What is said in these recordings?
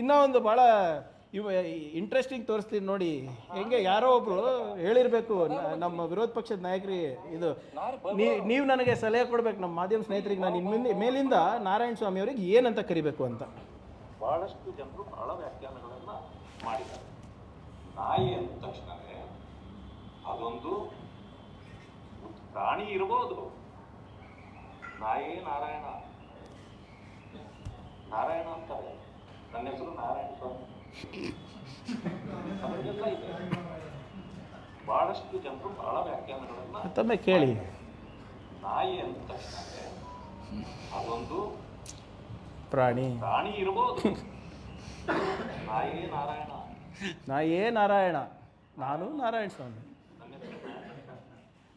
ಇನ್ನೂ ಒಂದು ಭಾಳ ಇವ ಇಂಟ್ರೆಸ್ಟಿಂಗ್ ತೋರಿಸ್ತೀನಿ ನೋಡಿ. ಹೆಂಗೆ ಯಾರೋ ಒಬ್ರು ಹೇಳಿರ್ಬೇಕು ನಮ್ಮ ವಿರೋಧ ಪಕ್ಷದ ನಾಯಕರಿ ಇದು. ನೀವು ನನಗೆ ಸಲಹೆ ಕೊಡ್ಬೇಕು ನಮ್ಮ ಮಾಧ್ಯಮ ಸ್ನೇಹಿತರಿಗೆ ನಾನು ಇನ್ಮಿಂದ ಮೇಲಿಂದ ನಾರಾಯಣ ಸ್ವಾಮಿ ಅವರಿಗೆ ಏನಂತ ಕರಿಬೇಕು ಅಂತ. ಬಹಳಷ್ಟು ಜನರು ಬಹಳ ವ್ಯಾಖ್ಯಾನಗಳನ್ನ ಮಾಡಿದ್ದಾರೆ. ನಾಯಿ ಅಂದ ತಕ್ಷಣವೇ ಅದೊಂದು ಪ್ರಾಣಿ ಇರ್ಬೋದು. ನಾಯಿ ನಾರಾಯಣ. ನಾರಾಯಣ ಅಂತಾರೆ. ನನ್ನ ಹೆಸರು ನಾರಾಯಣ ಸ್ವಾಮಿ. ಅದಕ್ಕೆಲ್ಲ ಇದೆ. ಬಹಳಷ್ಟು ಜನರು ಬಹಳ ವ್ಯಾಖ್ಯಾನಗಳನ್ನು ಕೇಳಿ. ನಾಯಿ ಅಂತ ತಕ್ಷಣವೇ ಅದೊಂದು ಪ್ರಾಣಿ. ಪ್ರಾಣಿ ಇರ್ಬೋದು. ನಾಯಿ ನಾರಾಯಣ. ನಾ ಏ ನಾರಾಯಣ. ನಾನು ನಾರಾಯಣ ಸ್ವಾಮಿ.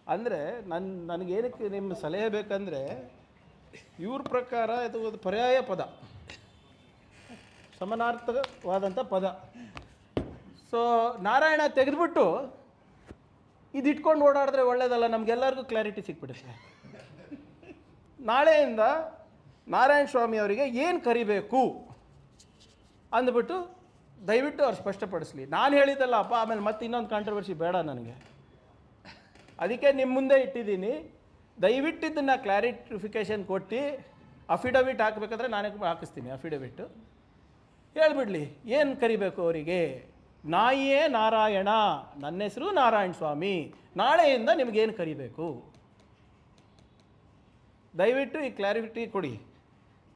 ಅಂದರೆ ನನ್ನ ನನಗೇನಕ್ಕೆ ನಿಮ್ಮ ಸಲಹೆ ಬೇಕಂದರೆ ಇವ್ರ ಪ್ರಕಾರ ಇದು ಒಂದು ಪರ್ಯಾಯ ಪದ. ಸಮಾನಾರ್ಥಕವಾದಂಥ ಪದ. ಸೊ ನಾರಾಯಣ ತೆಗೆದುಬಿಟ್ಟು ಇದು ಇಟ್ಕೊಂಡು ಓಡಾಡಿದ್ರೆ ಒಳ್ಳೇದಲ್ಲ, ನಮಗೆಲ್ಲರಿಗೂ ಕ್ಲಾರಿಟಿ ಸಿಕ್ಬಿಡುತ್ತೆ. ನಾಳೆಯಿಂದ ನಾರಾಯಣ ಸ್ವಾಮಿ ಅವರಿಗೆ ಏನು ಕರಿಬೇಕು ಅಂದ್ಬಿಟ್ಟು ದಯವಿಟ್ಟು ಅವ್ರು ಸ್ಪಷ್ಟಪಡಿಸ್ಲಿ. ನಾನು ಹೇಳಿದ್ದಲ್ಲ ಅಪ್ಪ, ಆಮೇಲೆ ಮತ್ತೆ ಇನ್ನೊಂದು ಕಾಂಟ್ರವರ್ಸಿ ಬೇಡ ನನಗೆ. ಅದಕ್ಕೆ ನಿಮ್ಮ ಮುಂದೆ ಇಟ್ಟಿದ್ದೀನಿ. ದಯವಿಟ್ಟು ಇದನ್ನು ಕ್ಲಾರಿಫಿಕೇಷನ್ ಕೊಟ್ಟು ಅಫಿಡವಿಟ್ ಹಾಕಬೇಕಾದ್ರೆ ನಾನೇ ಹಾಕಿಸ್ತೀನಿ ಅಫಿಡವಿಟ್ಟು ಹೇಳ್ಬಿಡ್ಲಿ, ಏನು ಕರಿಬೇಕು ಅವರಿಗೆ? ನಾಯಿಯೇ ನಾರಾಯಣ, ನನ್ನ ಹೆಸರು ನಾರಾಯಣ ಸ್ವಾಮಿ, ನಾಳೆಯಿಂದ ನಿಮಗೇನು ಕರಿಬೇಕು? ದಯವಿಟ್ಟು ಈ ಕ್ಲಾರಿಟಿ ಕೊಡಿ.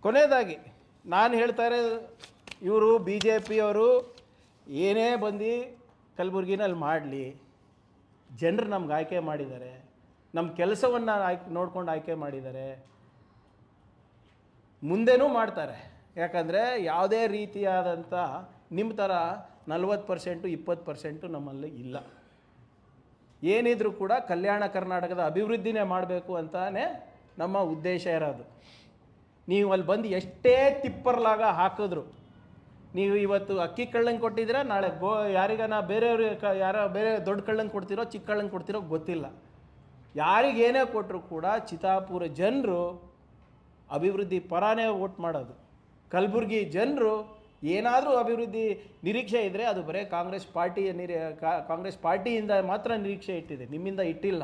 ಕೊನೆಯದಾಗಿ, ನಾನು ಹೇಳ್ತಾರೆ ಇವರು ಬಿ ಜೆ ಪಿಯವರು ಏನೇ ಬಂದು ಕಲಬುರ್ಗಿನಲ್ಲಿ ಮಾಡಲಿ, ಜನರು ನಮ್ಗೆ ಆಯ್ಕೆ ಮಾಡಿದ್ದಾರೆ ನಮ್ಮ ಕೆಲಸವನ್ನು ಆಯ್ಕೆ ನೋಡ್ಕೊಂಡು ಆಯ್ಕೆ ಮಾಡಿದ್ದಾರೆ, ಮುಂದೆನೂ ಮಾಡ್ತಾರೆ. ಯಾಕಂದರೆ ಯಾವುದೇ ರೀತಿಯಾದಂಥ ನಿಮ್ಮ ಥರ ನಲ್ವತ್ತು ಪರ್ಸೆಂಟು, ಇಪ್ಪತ್ತು ಪರ್ಸೆಂಟು ನಮ್ಮಲ್ಲಿ ಇಲ್ಲ. ಏನಿದ್ರೂ ಕೂಡ ಕಲ್ಯಾಣ ಕರ್ನಾಟಕದ ಅಭಿವೃದ್ಧಿನೇ ಮಾಡಬೇಕು ಅಂತಾನೆ ನಮ್ಮ ಉದ್ದೇಶ ಇರೋದು. ನೀವು ಅಲ್ಲಿ ಬಂದು ಎಷ್ಟೇ ತಿಪ್ಪರ್ಲಾಗ ಹಾಕಿದ್ರು, ನೀವು ಇವತ್ತು ಅಕ್ಕಿ ಕಳ್ಳಂಗೆ ಕೊಟ್ಟಿದ್ದೀರಾ, ನಾಳೆ ಗೋ ಯಾರಿಗಾನ ಬೇರೆಯವ್ರಿಗೆ ಕ ಯಾರೋ ಬೇರೆ ದೊಡ್ಡ ಕಳ್ಳಂಗೆ ಕೊಡ್ತಿರೋ, ಚಿಕ್ಕ ಕಳ್ಳಂಗೆ ಕೊಡ್ತಿರೋ ಗೊತ್ತಿಲ್ಲ. ಯಾರಿಗೇನೇ ಕೊಟ್ಟರು ಕೂಡ ಚಿತಾಪುರ ಜನರು ಅಭಿವೃದ್ಧಿ ಪರಾನೇ ವೋಟ್ ಮಾಡೋದು. ಕಲಬುರ್ಗಿ ಜನರು ಏನಾದರೂ ಅಭಿವೃದ್ಧಿ ನಿರೀಕ್ಷೆ ಇದ್ದರೆ ಅದು ಬರೀ ಕಾಂಗ್ರೆಸ್ ಪಾರ್ಟಿಯ ನಿರೀ ಕಾಂಗ್ರೆಸ್ ಪಾರ್ಟಿಯಿಂದ ಮಾತ್ರ ನಿರೀಕ್ಷೆ ಇಟ್ಟಿದೆ, ನಿಮ್ಮಿಂದ ಇಟ್ಟಿಲ್ಲ.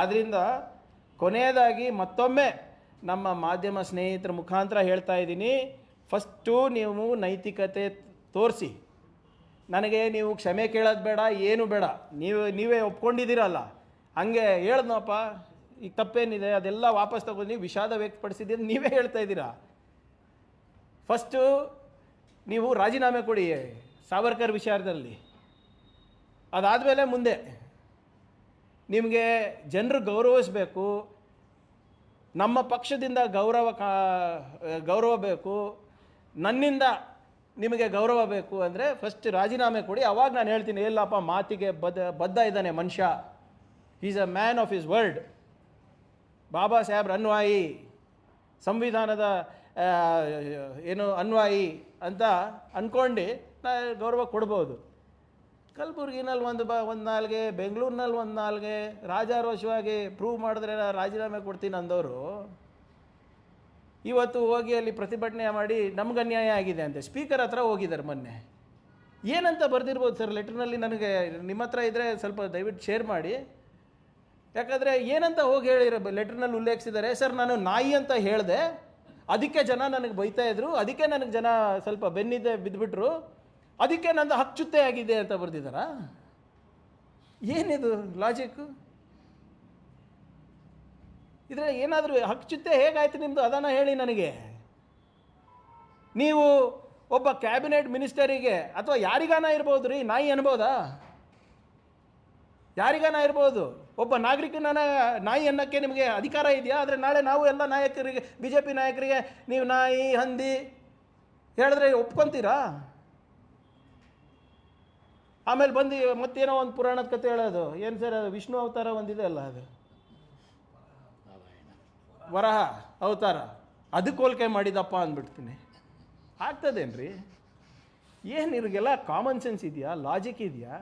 ಆದ್ದರಿಂದ ಕೊನೆಯದಾಗಿ ಮತ್ತೊಮ್ಮೆ ನಮ್ಮ ಮಾಧ್ಯಮ ಸ್ನೇಹಿತರ ಮುಖಾಂತರ ಹೇಳ್ತಾ ಇದ್ದೀನಿ, ಫಸ್ಟು ನೀವು ನೈತಿಕತೆ ತೋರಿಸಿ. ನನಗೆ ನೀವು ಕ್ಷಮೆ ಕೇಳೋದು ಬೇಡ, ಏನು ಬೇಡ. ನೀವು, ನೀವೇ ಒಪ್ಕೊಂಡಿದ್ದೀರಲ್ಲ. ಹಂಗೆ ಹೇಳ್ದಪ್ಪ ಈಗ ತಪ್ಪೇನಿದೆ, ಅದೆಲ್ಲ ವಾಪಸ್ ತಗೊಂಡು ನೀವು ವಿಷಾದ ವ್ಯಕ್ತಪಡಿಸಿದ್ದೀನಿ ನೀವೇ ಹೇಳ್ತಾ ಇದ್ದೀರಾ. ಫಸ್ಟು ನೀವು ರಾಜೀನಾಮೆ ಕೊಡಿ ಸಾವರ್ಕರ್ ವಿಚಾರದಲ್ಲಿ. ಅದಾದಮೇಲೆ ಮುಂದೆ. ನಿಮಗೆ ಜನರು ಗೌರವಿಸಬೇಕು. ನಮ್ಮ ಪಕ್ಷದಿಂದ ಗೌರವ ಕಾ, ಗೌರವ ಬೇಕು. ನನ್ನಿಂದ ನಿಮಗೆ ಗೌರವ ಬೇಕು ಅಂದರೆ ಫಸ್ಟ್ ರಾಜೀನಾಮೆ ಕೊಡಿ. ಅವಾಗ ನಾನು ಹೇಳ್ತೀನಿ ಇಲ್ಲಪ್ಪ ಮಾತಿಗೆ ಬದ್ಧ ಬದ್ಧ ಇದ್ದಾನೆ ಮನುಷ್ಯ. Is a man of his world Baba Saheb ರನ್ವಾಯಿ ಸಂವಿಧಾನದ ಏನು ಅನ್ವಾಯಿ ಅಂತ ಅಂದ್ಕೊಂಡು ನಾ ಗೌರವ ಕೊಡ್ಬೋದು. ಕಲಬುರ್ಗಿನಲ್ಲಿ ಒಂದು ಬ, ಒಂದು ನಾಲ್ಗೆ ಬೆಂಗಳೂರಿನಲ್ಲಿ ಒಂದು ನಾಲ್ಗೆ, ರಾಜಾರೋಷವಾಗಿ ಪ್ರೂವ್ ಮಾಡಿದ್ರೆ ನಾನು ರಾಜೀನಾಮೆ ಕೊಡ್ತೀನಿ ಅಂದವರು, ಇವತ್ತು ಹೋಗಿ ಅಲ್ಲಿ ಪ್ರತಿಭಟನೆ ಮಾಡಿ ನಮ್ಗೆ ಅನ್ಯಾಯ ಆಗಿದೆ ಅಂತೆ. ಸ್ಪೀಕರ್ ಹತ್ರ ಹೋಗಿದ್ದಾರೆ ಮೊನ್ನೆ. ಏನಂತ ಬರೆದಿರ್ಬೋದು ಸರ್? ಲೆಟ್ರ್ನಲ್ಲಿ ನನಗೆ ನಿಮ್ಮ ಹತ್ರ ಇದ್ದರೆ ಸ್ವಲ್ಪ ದಯವಿಟ್ಟು ಶೇರ್ ಮಾಡಿ. ಯಾಕಂದರೆ ಏನಂತ ಹೋಗಿ ಹೇಳಿರೋ ಲೆಟ್ರ್ನಲ್ಲಿ ಉಲ್ಲೇಖಿಸಿದ್ದಾರೆ, ಸರ್, ನಾನು ನಾಯಿ ಅಂತ ಹೇಳಿದೆ. ಅದಕ್ಕೆ ಜನ ನನಗೆ ಬೈತಾ ಇದ್ರು. ಅದಕ್ಕೆ ನನಗೆ ಜನ ಸ್ವಲ್ಪ ಬೆನ್ನಿದ್ದೆ ಬಿದ್ದುಬಿಟ್ರು ಅದಕ್ಕೆ ನಂದು ಹಚ್ಚುತ್ತೆ ಆಗಿದೆ ಅಂತ ಬರೆದಿದ್ದಾರಾ? ಏನಿದು ಲಾಜಿಕ್ಕು ಇದ್ರೆ ಏನಾದರೂ ಹಚ್ಚುತ್ತೆ ಹೇಗಾಯ್ತು ನಿಮ್ಮದು ಅದನ್ನು ಹೇಳಿ ನನಗೆ. ನೀವು ಒಬ್ಬ ಕ್ಯಾಬಿನೆಟ್ ಮಿನಿಸ್ಟರಿಗೆ ಅಥವಾ ಯಾರಿಗಾನ ಇರ್ಬೋದು ರೀ ನಾಯಿ ಅನ್ಬೋದಾ? ಯಾರಿಗಾನ ಇರ್ಬೋದು? ಒಬ್ಬ ನಾಗರಿಕನ ನಾಯಿ ಅನ್ನೋಕ್ಕೆ ನಿಮಗೆ ಅಧಿಕಾರ ಇದೆಯಾ? ಆದರೆ ನಾಳೆ ನಾವು ಎಲ್ಲ ನಾಯಕರಿಗೆ ಬಿ ಜೆ ಪಿ ನಾಯಕರಿಗೆ ನೀವು ನಾಯಿ, ಹಂದಿ ಹೇಳಿದ್ರೆ ಒಪ್ಕೊತೀರಾ? ಆಮೇಲೆ ಬಂದು ಮತ್ತೇನೋ ಒಂದು ಪುರಾಣದ ಕತೆ ಹೇಳೋದು. ಏನು ಸರ್ ಅದು? ವಿಷ್ಣು ಅವತಾರ ಒಂದಿದೆ ಅಲ್ಲ ಅದು? ವರಹ, ಅವತಾರ. ಅದಕ್ಕೆ ಹೋಲ್ಕೆ ಮಾಡಿದಪ್ಪ ಅಂದ್ಬಿಡ್ತೀನಿ. ಆಗ್ತದೇನ್ರಿ? ಏನು ಇವ್ರಿಗೆಲ್ಲ ಕಾಮನ್ ಸೆನ್ಸ್ ಇದೆಯಾ? ಲಾಜಿಕ್ ಇದೆಯಾ?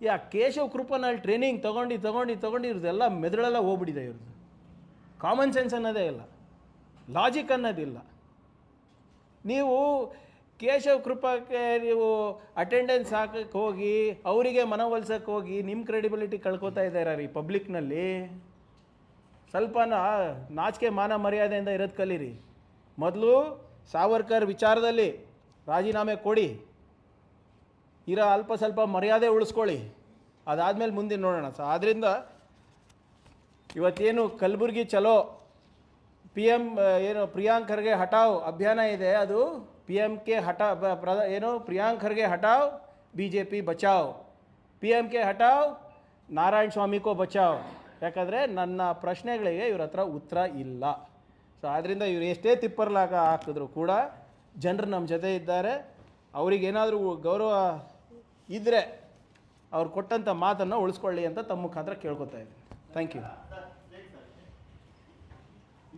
ಯಾ ಕೇಶವ್ ಕೃಪನಲ್ಲಿ ಟ್ರೈನಿಂಗ್ ತೊಗೊಂಡು ತೊಗೊಂಡು ತೊಗೊಂಡು ಇವ್ರದ್ದೆಲ್ಲ ಮೆದುಳೆಲ್ಲ ಹೋಗ್ಬಿಟ್ಟಿದೆ ಇವ್ರದ್ದು. ಕಾಮನ್ ಸೆನ್ಸ್ ಅನ್ನೋದೇ ಇಲ್ಲ. ಲಾಜಿಕ್ ಅನ್ನೋದಿಲ್ಲ ನೀವು ಕೇಶವ್ ಕೃಪಕ್ಕೆ ನೀವು ಅಟೆಂಡೆನ್ಸ್ ಹಾಕಕ್ಕೆ ಹೋಗಿ, ಅವರಿಗೆ ಮನವೊಲ್ಸಕ್ಕೆ ಹೋಗಿ ನಿಮ್ಮ ಕ್ರೆಡಿಬಿಲಿಟಿ ಕಳ್ಕೊತಾ ಇದ್ದಾರೆ ರೀ ಪಬ್ಲಿಕ್ನಲ್ಲಿ ಸ್ವಲ್ಪ ನಾಚಿಕೆ ಮಾನ ಮರ್ಯಾದೆಯಿಂದ ಇರೋದು ಕಲೀರಿ. ಮೊದಲು ಸಾವರ್ಕರ್ ವಿಚಾರದಲ್ಲಿ ರಾಜೀನಾಮೆ ಕೊಡಿ. ಇರೋ ಅಲ್ಪ ಸ್ವಲ್ಪ ಮರ್ಯಾದೆ ಉಳಿಸ್ಕೊಳ್ಳಿ. ಅದಾದಮೇಲೆ ಮುಂದೆ ನೋಡೋಣ ಸೊ ಆದ್ದರಿಂದ ಇವತ್ತೇನು ಕಲಬುರ್ಗಿ ಚಲೋ ಪಿ ಎಂ ಏನು ಪ್ರಿಯಾಂಕ್ ಖರ್ಗೆ ಹಟಾವ್ ಅಭಿಯಾನ ಇದೆ, ಅದು ಪಿ ಎಂ ಕೆ ಹಠ ಪ್ರದ ಏನು ಪ್ರಿಯಾಂಕ್ ಖರ್ಗೆ ಹಟಾವ್ ಬಿ ಜೆ ಪಿ ಬಚಾವ್. ಪಿ ಎಂ ಕೆ ಹಟಾವ್ ನಾರಾಯಣ ಸ್ವಾಮಿ ಕೋ ಬಚಾವ್. ಯಾಕಂದರೆ ನನ್ನ ಪ್ರಶ್ನೆಗಳಿಗೆ ಇವ್ರ ಹತ್ರ ಉತ್ತರ ಇಲ್ಲ. ಸೊ ಆದ್ದರಿಂದ ಇವ್ರು ಎಷ್ಟೇ ತಿಪ್ಪರ್ಲಾಗ ಹಾಕಿದ್ರು ಕೂಡ ಜನರು ನಮ್ಮ ಜೊತೆ ಇದ್ದಾರೆ. ಅವ್ರಿಗೇನಾದರೂ ಗೌರವ ಇದ್ದರೆ ಅವ್ರು ಕೊಟ್ಟಂಥ ಮಾತನ್ನು ಉಳಿಸ್ಕೊಳ್ಳಿ ಅಂತ ತಮ್ಮ ಮುಖಾಂತರ ಕೇಳ್ಕೊತಾ ಇದ್ದೀನಿ. ಥ್ಯಾಂಕ್ ಯು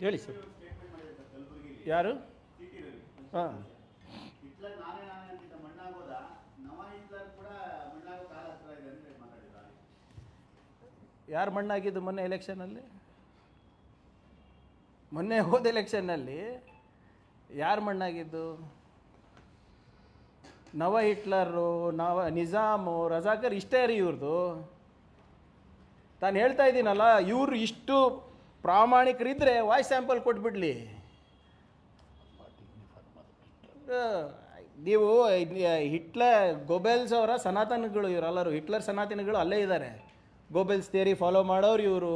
ಹೇಳಿ ಸರ್. ಯಾರು? ಹಾಂ. ಯಾರು ಮಣ್ಣಾಗಿದ್ದು ಮೊನ್ನೆ ಎಲೆಕ್ಷನಲ್ಲಿ ಮೊನ್ನೆ ಹೋದ ಎಲೆಕ್ಷನ್ನಲ್ಲಿ ಯಾರು ಮಣ್ಣಾಗಿದ್ದು? ನವ ಹಿಟ್ಲರು, ನವ ನಿಜಾಮು, ರಜಾಕರ್ ಇಷ್ಟೇ ರೀ ಇವ್ರದ್ದು ತಾನು ಹೇಳ್ತಾ ಇದ್ದೀನಲ್ಲ, ಇವರು ಇಷ್ಟು ಪ್ರಾಮಾಣಿಕರಿದ್ದರೆ ವಾಯ್ಸ್ ಸ್ಯಾಂಪಲ್ ಕೊಟ್ಬಿಡ್ಲಿ. ನೀವು ಹಿಟ್ಲರ್, ಗೊಬೆಲ್ಸ್ ಅವರ ಸನಾತನಗಳು, ಇವರೆಲ್ಲರೂ ಹಿಟ್ಲರ್ ಸನಾತನಗಳು ಅಲ್ಲೇ ಇದ್ದಾರೆ. ಗೋಬೆಲ್ಸ್ ಥಿಯರಿ ಫಾಲೋ ಮಾಡೋರು ಇವರು.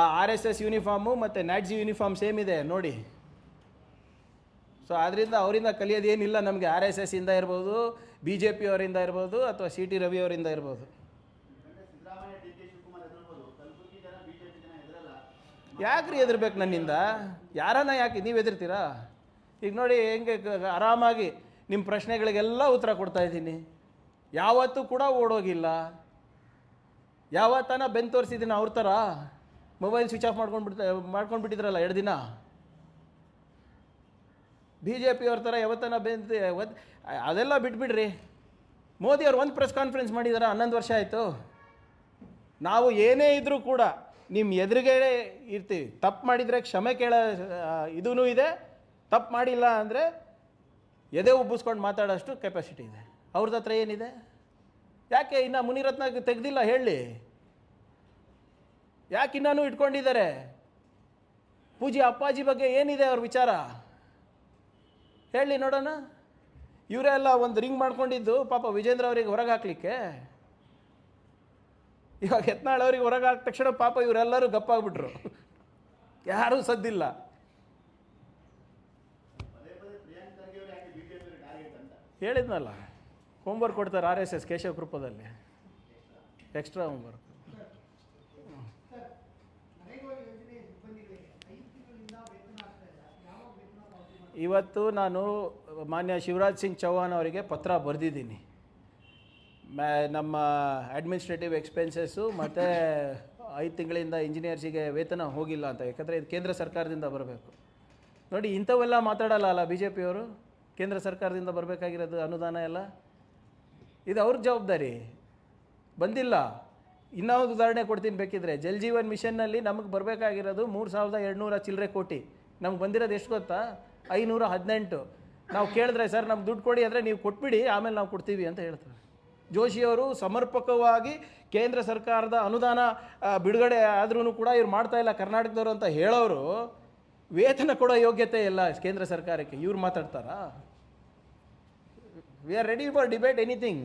ಆ ಆರ್ ಎಸ್ ಎಸ್ ಯೂನಿಫಾರ್ಮು ಮತ್ತು ನ್ಯಾಟ್ಜಿ ಯೂನಿಫಾರ್ಮ್ ಸೇಮ್ ಇದೆ, ನೋಡಿ. ಸೊ ಆದ್ದರಿಂದ ಅವರಿಂದ ಕಲಿಯೋದೇನಿಲ್ಲ ನಮಗೆ ಆರ್ ಎಸ್ ಎಸ್ ಇಂದ ಇರ್ಬೋದು ಬಿ ಜೆ ಪಿ ಅವರಿಂದ ಇರ್ಬೋದು, ಅಥವಾ ಸಿ ಟಿ ರವಿ ಅವರಿಂದ ಇರ್ಬೋದು. ಯಾಕ್ರಿ ಹೆದರ್ಬೇಕು ನನ್ನಿಂದ? ಯಾರನ್ನ ಯಾಕೆ? ನೀವು ಎದುರ್ತೀರಾ ಈಗ ನೋಡಿ ಹೆಂಗೆ ಆರಾಮಾಗಿ ನಿಮ್ಮ ಪ್ರಶ್ನೆಗಳಿಗೆಲ್ಲ ಉತ್ತರ ಕೊಡ್ತಾ ಇದ್ದೀನಿ. ಯಾವತ್ತೂ ಕೂಡ ಓಡೋಗಿಲ್ಲ. ಯಾವತ್ತನ ಬೆನ್ ತೋರಿಸಿದ್ದೀನಿ ಅವ್ರ ಥರ ಮೊಬೈಲ್ ಸ್ವಿಚ್ ಆಫ್ ಮಾಡ್ಕೊಂಡು ಬಿಡ್ತಾ ಮಾಡ್ಕೊಂಡು ಎರಡು ದಿನ. ಬಿ ಜೆ ಪಿಯವ್ರ ಥರ ಯಾವತ್ತನ ಬೆಂದು ಅದೆಲ್ಲ ಬಿಟ್ಬಿಡ್ರಿ. ಮೋದಿ ಅವ್ರು ಒಂದು ಪ್ರೆಸ್ ಕಾನ್ಫರೆನ್ಸ್ ಮಾಡಿದಾರ, ಹನ್ನೊಂದು ವರ್ಷ ಆಯಿತು. ನಾವು ಏನೇ ಇದ್ದರೂ ಕೂಡ ನಿಮ್ಮ ಎದುರಿಗೆ ಇರ್ತೀವಿ. ತಪ್ಪು ಮಾಡಿದರೆ ಕ್ಷಮೆ ಕೇಳೋ ಇದೂ ಇದೆ. ತಪ್ಪು ಮಾಡಿಲ್ಲ ಅಂದರೆ ಎದೆ ಉಬ್ಬಿಸ್ಕೊಂಡು ಮಾತಾಡೋಷ್ಟು ಕೆಪಾಸಿಟಿ ಇದೆ. ಅವ್ರದ್ದು ಹತ್ರ ಏನಿದೆ? ಯಾಕೆ ಇನ್ನು ಮುನಿರತ್ನ ತೆಗೆದಿಲ್ಲ? ಹೇಳಿ. ಯಾಕೆ ಇನ್ನೂ ಇಟ್ಕೊಂಡಿದ್ದಾರೆ? ಪೂಜೆ ಅಪ್ಪಾಜಿ ಬಗ್ಗೆ ಏನಿದೆ ಅವ್ರ ವಿಚಾರ? ಹೇಳಿ ನೋಡೋಣ. ಇವರೆಲ್ಲ ಒಂದು ರಿಂಗ್ ಮಾಡ್ಕೊಂಡಿದ್ದು, ಪಾಪ ವಿಜೇಂದ್ರ ಅವರಿಗೆ ಹೊರಗೆ ಹಾಕ್ಲಿಕ್ಕೆ. ಇವಾಗ ಯತ್ನಾಳ್ ಅವ್ರಿಗೆ ಹೊರಗೆ ಹಾಕಿದ ತಕ್ಷಣ ಪಾಪ ಇವರೆಲ್ಲರೂ ಗಪ್ಪಾಗ್ಬಿಟ್ರು. ಯಾರೂ ಸದ್ದಿಲ್ಲ. ಹೇಳಿದ್ನಲ್ಲ ಹೋಮ್ವರ್ಕ್ ಕೊಡ್ತಾರೆ ಆರ್ ಎಸ್ ಎಸ್ ಕೇಶವ ಕೃಪದಲ್ಲಿ. ಎಕ್ಸ್ಟ್ರಾ ಹೋಮ್ವರ್ಕ್ ಇವತ್ತು ನಾನು ಮಾನ್ಯ ಶಿವರಾಜ್ ಸಿಂಗ್ ಚೌಹಾನ್ ಅವರಿಗೆ ಪತ್ರ ಬರೆದಿದ್ದೀನಿ. ಮ್ಯಾ ನಮ್ಮ ಅಡ್ಮಿನಿಸ್ಟ್ರೇಟಿವ್ ಎಕ್ಸ್ಪೆನ್ಸಸ್ಸು ಮತ್ತು ಐದು ತಿಂಗಳಿಂದ ಇಂಜಿನಿಯರ್ಸಿಗೆ ವೇತನ ಹೋಗಿಲ್ಲ ಅಂತ. ಯಾಕಂದರೆ ಇದು ಕೇಂದ್ರ ಸರ್ಕಾರದಿಂದ ಬರಬೇಕು. ನೋಡಿ, ಇಂಥವೆಲ್ಲ ಮಾತಾಡಲ್ಲ ಅಲ್ಲ ಬಿ ಜೆ ಪಿಯವರು ಕೇಂದ್ರ ಸರ್ಕಾರದಿಂದ ಬರಬೇಕಾಗಿರೋದು ಅನುದಾನ ಎಲ್ಲ? ಇದು ಅವ್ರ ಜವಾಬ್ದಾರಿ. ಬಂದಿಲ್ಲ. ಇನ್ನೊಂದು ಉದಾಹರಣೆ ಕೊಡ್ತೀನಿ ಬೇಕಿದ್ರೆ, ಜಲ್ ಜೀವನ್ ಮಿಷನ್ನಲ್ಲಿ ನಮಗೆ ಬರಬೇಕಾಗಿರೋದು ಮೂರು ಸಾವಿರದ ಎರಡುನೂರ ಚಿಲ್ಲರೆ ಕೋಟಿ. ನಮ್ಗೆ ಬಂದಿರೋದು ಎಷ್ಟು ಗೊತ್ತಾ? ಐನೂರ ಹದಿನೆಂಟು. ನಾವು ಕೇಳಿದ್ರೆ, ಸರ್, ನಮ್ಗೆ ದುಡ್ಡು ಕೊಡಿ ಅಂದರೆ ನೀವು ಕೊಟ್ಬಿಡಿ, ಆಮೇಲೆ ನಾವು ಕೊಡ್ತೀವಿ ಅಂತ ಹೇಳ್ತಾರೆ. ಜೋಶಿಯವರು ಸಮರ್ಪಕವಾಗಿ ಕೇಂದ್ರ ಸರ್ಕಾರದ ಅನುದಾನ ಬಿಡುಗಡೆ ಆದ್ರೂ ಕೂಡ ಇವ್ರು ಮಾಡ್ತಾ ಇಲ್ಲ. ಕರ್ನಾಟಕದವರು ಅಂತ ಹೇಳೋರು ವೇತನ ಕೊಡೋ ಯೋಗ್ಯತೆ ಇಲ್ಲ ಕೇಂದ್ರ ಸರ್ಕಾರಕ್ಕೆ. ಇವ್ರು ಮಾತಾಡ್ತಾರಾ? We are ready for debate anything